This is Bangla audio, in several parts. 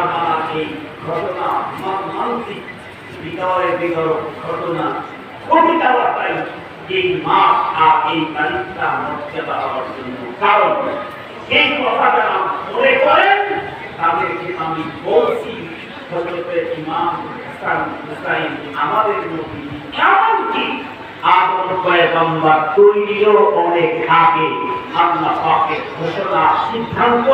কারবালা এই ঘটনা মানসিক ঘটনা কবিতাবার্তাই এই আর এই মর্যাদা হওয়ার জন্য। কারণ এই কথাটা মনে করেন তাদেরকে আমি বলছি হজরতে ইমাম হাসান হুসাইন আমাদের নবী পয়গম্বর তৈরিও অনেক আগে আল্লাহ পাকের ঘোষণা সিদ্ধান্ত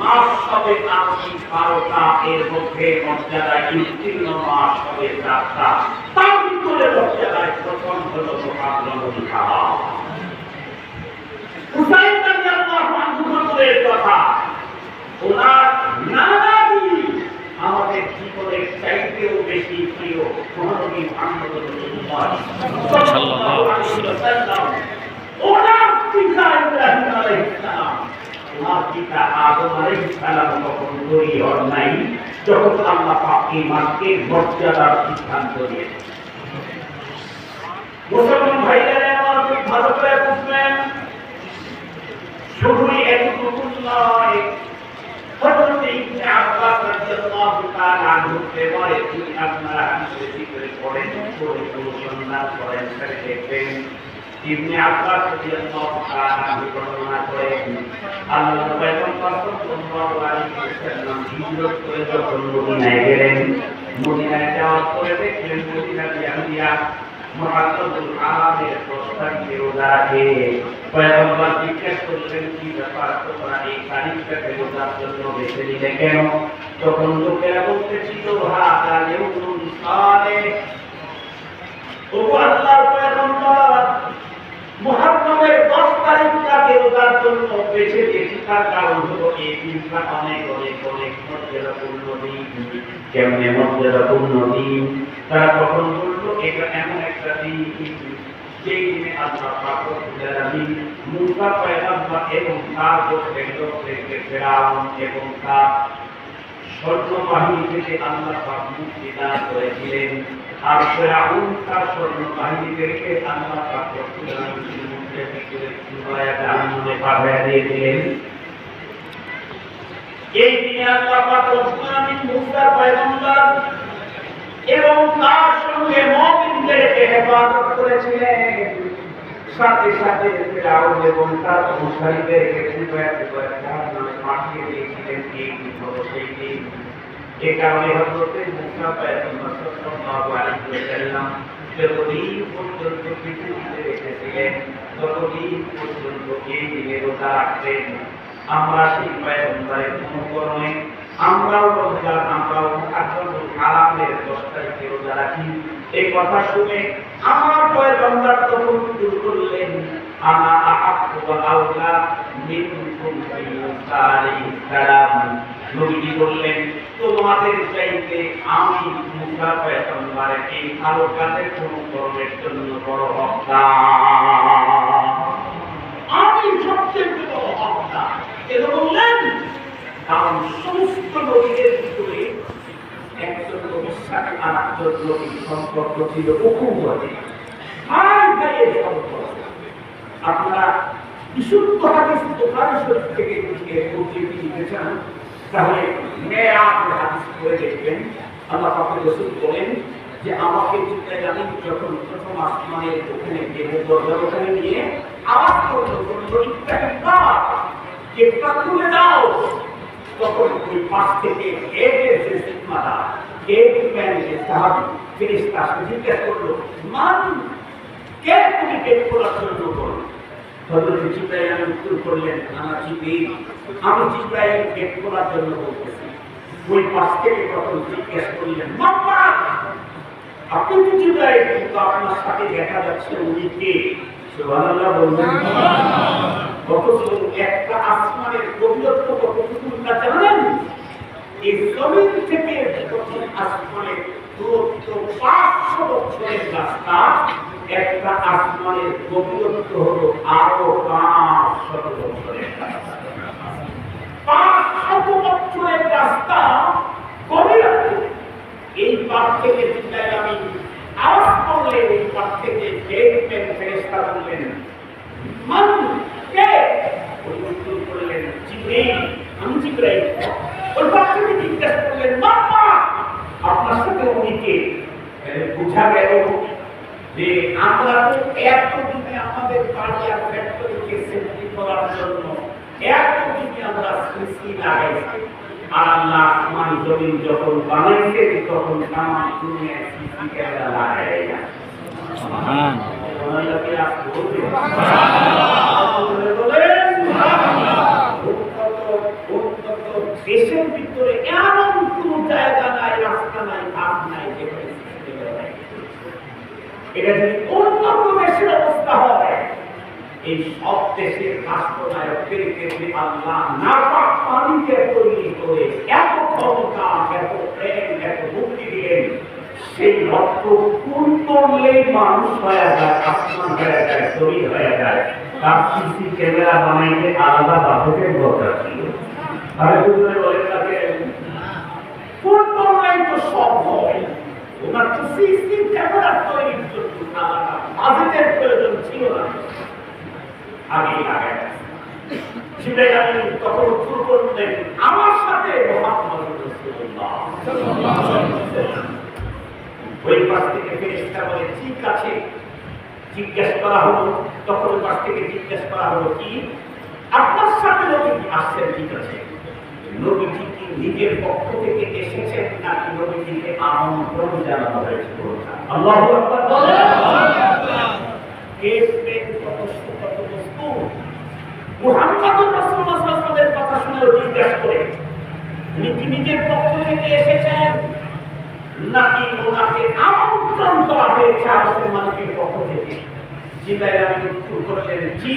মাস হবে আশি বারোটা। এর মধ্যে মর্যাদায় উত্তীর্ণ মাস হবে চারটা। তার ভিতরে মর্যাদায় প্রথম হল নানাবি আমাদের জীবনের চাইতেও বেশি প্রিয় মহানবী মুহাম্মদ ওনার পিতা ইব্রাহিম আলাইহিস সালাম। ওনার পিতা আদম আলাইহিস সালাম তখন তৈরি হন নাই, যখন আল্লাহ পাক এই মাসকে মর্যাদার সিদ্ধান্ত দিয়েছেন। মুসলমান ভাইরা আমার খুব ভালো করে বুঝবেন, শুধুই এতটুকু নয়, হযরত ইবনে আব্বাস রাদিয়াল্লাহু তাআলা আনহুকে বলে আপনারা হাদিসে জিকির করেন করে অনুসন্ধান করেন দেখবেন ইবনে আব্বাস রাদিয়াল্লাহু তাআলা বর্ণনা করেন, আল্লাহ পয়গম্বর সাল্লাল্লাহু আলাইহি ওয়াসাল্লাম হিজরত করে যখন মদিনায় গেলেন, মদিনায় যাওয়ার পরে দেখলেন মদিনার ইয়াহুদিয়া মুহাম্মদুল আলামের প্রস্তাবকে রোজা রাখে। পয়গম্বর জিজ্ঞেস করলেন, কি ব্যাপার? তোমরা এই তারিখটাকে রোজার জন্য বেছে নিলে কেন? তখন লোকেরা বলতেছিল হা হাদা ইউনুন সালেহ ও আল্লাহর পয়গম্বর মুহাম্মদের 10 তারিখটাকে রোজার জন্য বেছে দিয়েছি। তার কারণ হলো এই দিনটা অনেক অনেক অনেক মর্যাদাপূর্ণ দিন। কেমনে মর্যাদাপূর্ণ দিন? তারা তখন বলল, এটা এমন একটা দিন। যেই দিনে আল্লাহ রব্বুল আলামিন মুসা, পয়গম্বর এবং তার লোকদেরকে ফেরাউন এবং তার স্বর্ণ বাহিনী থেকে আল্লাহ পাক মুক্তি দান করেছিলেন। আর ফেরাউন তার স্বর্ণ বাহিনীদেরকে আল্লাহ জাহান্নামে পাঠিয়ে দিয়েছিলেন এই দিনে আল্লাহ আলামিন পয়গম্বর এবং তার সঙ্গে মুমিনদেরকে হেফাজত করেছিলেন। সাথে সাথে ফেরাউন এবং তার অনুসারীদেরকে কুবায়াতে করে পাঠিয়ে দিয়েছিলেন। এই দিন সেই দিন। এ কারণে হজরতে মুসা পয়গম্বর সাল্লাল্লাহু আলাইহি ওয়াসাল্লাম যতদিন পর্যন্ত পৃথিবীতে রেখেছিলেন ততদিন পর্যন্ত এই দিনে রোজা রাখতেন আমরা সেই পয়গম্বরের অনুকরণে আমরাও রোজা আমরাও আকবরুল আলামের দশ তারিখে রোজা রাখি। এই কথা শুনে আমার পয়গম্বর তখন শুরু করলেন। আনা আহাক্কু ওয়া আওলা মিনকুম বিমুসা সালাম। নবীজি বললেন তোমাদের চাইতে আমি মুসা পয়গম্বরের এই কাজের অনুকরণের জন্য বড় হকদার। আমি সবচেয়ে বড় হকদার। কেন বললেন কারণ সমস্ত নবীদের ভিতরে একজন নবীর সাথে আর একজন সম্পর্ক ছিল উকুমতে ভাই ভাইয়ের সম্পর্ক। আপনারা বিশুদ্ধ হাদিস বোখারী শরীফ থেকে উঠিয়ে দিতে চান তাহলে মেয়াদের হাদিস করে দেখবেন, আল্লাহ পাক রাসূল বলেন যে, আমাকে আমিন যখন প্রথম আসমানের ওখানে গেলে দরজার ওখানে নিয়ে আওয়াজ করল ইত্তাকে কার দাও। তখন ওই পাশ থেকে গেটের যে সিগমাটা গেট ম্যান যে সাহাবি ফেরেশতা জিজ্ঞেস করল, মান, কে তুমি গেট খোলার জন্য করো হযরত জিব্রাইল উত্তর করলেন, আমার জিব্রাইল, আমি জিব্রাইল গেট খোলার জন্য বলতেছি। ওই পাশ থেকে তখন জিজ্ঞেস করলেন মাম্মা আপনি তো জিব্রাইল, কিন্তু আপনার সাথে দেখা যাচ্ছে উনি কে? সুবহানাল্লাহ বলবেন অথচ একটা আসমানের গভীরত্ব কতটুকু তা জানেন? এই জমিন থেকে প্রথম আসমানের দূরত্ব পাঁচশো বছরের রাস্তা একটা আসমানের গভীরত্ব হলো আরও রাস্তা পাঁচশত বছরের রাস্তা গভীরত্ব এই পাঠ থেকে আমি আওয়াজ এই পাঠ থেকে বললেন করলেন আপনার সাথে বোঝা গেল যে আমরা তো এতদিনে আমাদের বাড়ি আর ফ্যাক্টরিকে সেফটি করার জন্য এতদিনে আমরা সৃষ্টি লাগাইছি। আর আল্লাহ আসমান জমিন যখন বানাইছে তখন তামাম ক্যামেরা লাগাই না। দেশের ভিতরে এমন কোন জায়গা নাই রাস্তা নাই ঘাট নাই যেখানে এটা যদি উন্নত দেশের অবস্থা হয়, এই সব দেশের রাষ্ট্রনায়কদের ক্ষেত্রে আল্লাহ নাপাক পানিতে তৈরি করে এত ক্ষমতা, এত প্রেম, এত মুক্তি দিলেন, সেই রক্ত কোন করলে মানুষ হয়ে যায়, আসমান হয়ে যায় তৈরি হয়ে যায়। তার সিসি ক্যামেরা বানাইতে আলাদা বাধকের দরকার ছিল। আরে বলে তাকে কোন করলেই তো সব হয়। ওনার তো সিসি ক্যামেরা তৈরির জন্য আলাদা বাজেটের প্রয়োজন ছিল না। আগেই লাগাই সেটাই আমি তখন উত্তর করলেন আমার সাথে রাসূলুল্লাহ ওই পাশ থেকে ফেরেশতা বলে, ঠিক আছে। জিজ্ঞেস করা হলো। তখন ওই পাশ থেকে জিজ্ঞেস করা হলো কি? আপনার সাথে নবী আসছেন, ঠিক আছে। নবীজি কি নিজের পক্ষ থেকে এসেছেন নাকি নবীজিকে আমন্ত্রণ জানানো হয়েছে আল্লাহু আকবার। বলেন কে প্রেম কত কত বস্তু মুহাম্মাদুর রাসূলুল্লাহ সাল্লাল্লাহু আলাইহি কথা শুনে জিজ্ঞাসা করে উনি কি নিজের পক্ষ থেকে এসেছেন নাকি ওনাকে আমন্ত্রণ করা হয়েছে পক্ষ থেকে? জিবাই আমি উত্তর করলেন জি।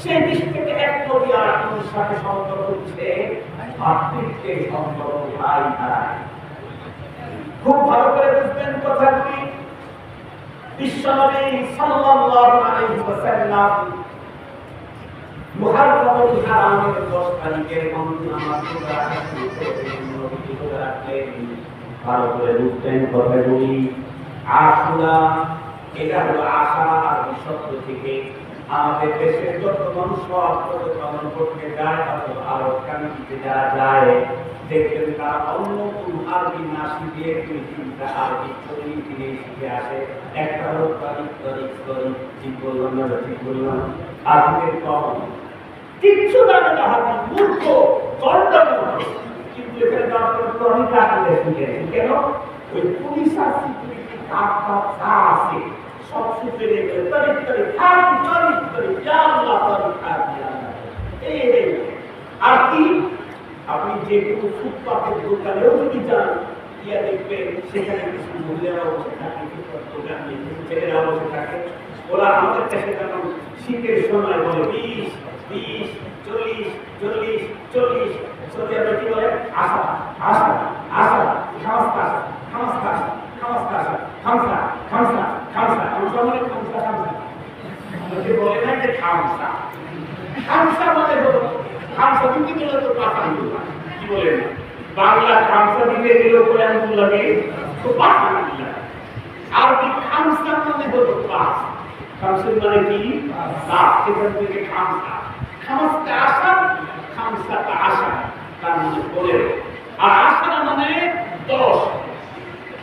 সেই দিক থেকে এক আর এক সাথে সম্পর্ক হচ্ছে। ভাতৃত্বের সম্পর্ক ভাই ভাই খুব ভালো করে বুঝবেন কথাগুলি। বিশ্বনবী সাল্লাল্লাহু আলাইহি ওয়াসাল্লাম মুহররমুল হারামের 10 তারিখের মন্দির আমার পুরা নবী করে রাখলেন, ভালো করে বুঝতেন কথাগুলি। আশুরা, এটা হলো আশা আর শব্দ থেকে আমাদের দেশের যত মানুষ পালন করতে যায় অথবা আরও কামিতে যারা যায়, দেখবেন তারা অন্য কোন আরবি না শিখে দুই তিনটা আরবি চলি ফিরে শিখে আসে। একটা তারিখ তারিখ ঠিক বললাম না ঠিক বললাম। আরবিদের কম। কিচ্ছু মূর্খ কিন্তু এখানে তারপরে কেন? ওই পুলিশ ইয়া আর কি? আপনি যে কোনো ফুটপাতের দোকানেও যদি যান, গিয়া দেখবেন সেখানে কিছু মহিলারাও বসে থাকে কিছু কিছু বসে থাকে। ওরা আমাদের কাছে যেমন শীতের সময় বলে, বিশ বিশ, চল্লিশ চল্লিশ চল্লিশ সত্যি আমরা কি বলে? আশা আশা আশা খামস্তা খামস্তা খামস্তা খামসা খামসা খামসা খামসা মানে খামসা খামসা আমাকে বলে না যে খামসা খামসা মানে হলো খামসা তুমি কি বলে তো পাঠান কি বলেন বাংলা খামসা দিতে দিল করে আমি লাগে তো পাঠান আরবি খামসা মানে হলো পাস খামসের মানে কি খামসা আসা আসা তার মানে আর আসা মানে দশ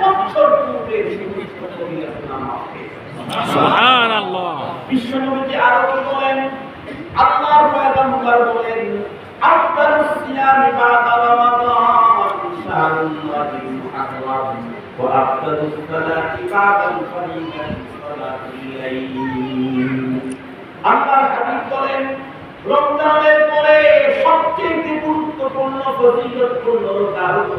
বছর পূর্বে সমস্ত নবীর নামাজ। সুবহান আরও কি বলেন আল্লাহর পয়গম্বর বলেন আফদালুস সিয়ামি বাদা রমাদান শাহরুল্লাহিল মুহাররম ওয়া আফদালুস সালাতি বাদাল ফরিদাতি সালাতুল লাইল আল্লাহর হাবিব বলেন রমজানের পরে সবচেয়ে গুরুত্বপূর্ণ ফজিলতপূর্ণ রোজা হলো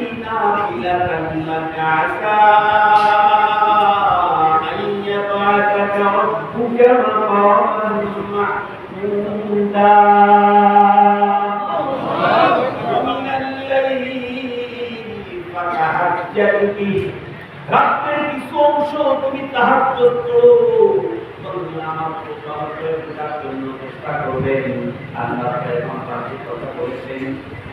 নাফিলাতান লাকা আসা আন ইয়াবআসাকা রাব্বুকা মাকামান মাহমুদা ومن الليل فتهجد به রাতের কিছু অংশ তুমি তাহাজ্জুদ করো তোমরা আমার প্রকাশের জন্য চেষ্টা করবেন আল্লাহ পয়গম্বর যে কথা বলেছেন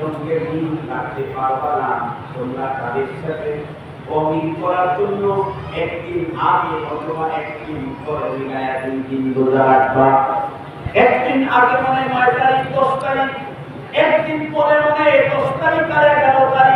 সঙ্গে মিল রাখতে পারবা না, তোমরা তাদের সাথে অমিল করার জন্য একদিন আগে অথবা একদিন পরে দুই দিন রোজা রাখবা। একদিন আগে মানে নয় তারিখ দশ তারিখ, একদিন পরে মানে দশ তারিখ আর এগারো তারিখ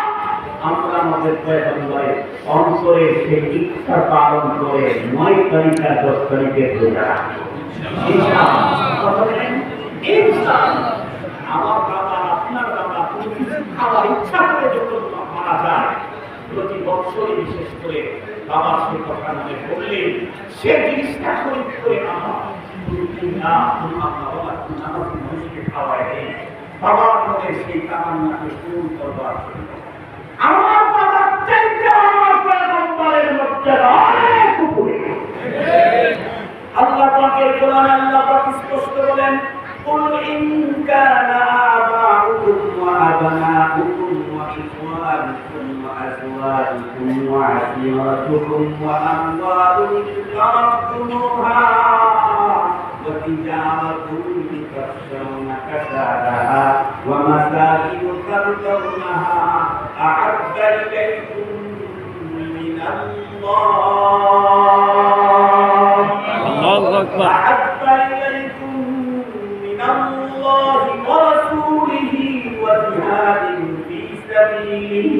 আমরা আমাদের পয়গম্বরের অন্তরে সেই ইচ্ছা পালন করে। আমার বাবা, আপনার বাবা ইচ্ছা করে বিশেষ করে বাবার সে কথা মনে করে আমার বাবা মানুষকে খাওয়াই দেয়। বাবার মনে সেই কামান্নাকে পূরণ করবার জন্য। আমার বাবার চাইতে আমার পয়গম্বরের মর্যাদা অনেক উপরে আল্লাহ পাকের কোরআনে আল্লাহ পাক স্পষ্ট বলেন قل إن كان آباؤكم وأبناؤكم وإخوانكم وأزواجكم وعشيرتكم وأموال اقترفتموها وتجارة تخشون كسادها ومساكن ترضونها أعد إليكم من الله. الله أكبر. أعد إليكم من الله ورسوله وجهاد في سبيله.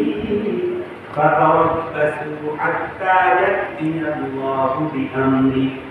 فتربصوا حتى يأتي الله بأمره.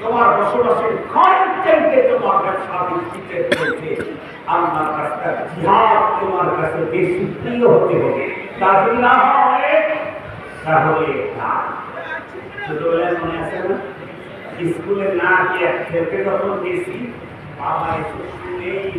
তোমার বসবাসের ঘরের তোমার ব্যবসা বিস্তৃতের চাইতে আল্লাহর কাছে জিহাদ তোমার কাছে বেশি প্রিয় হতে হবে। তা যদি না হয়, তাহলে না। ছোটবেলায় মনে আছে না? স্কুলে না গিয়ে খেলতে যখন গেছি, বাবা এসে শুনেই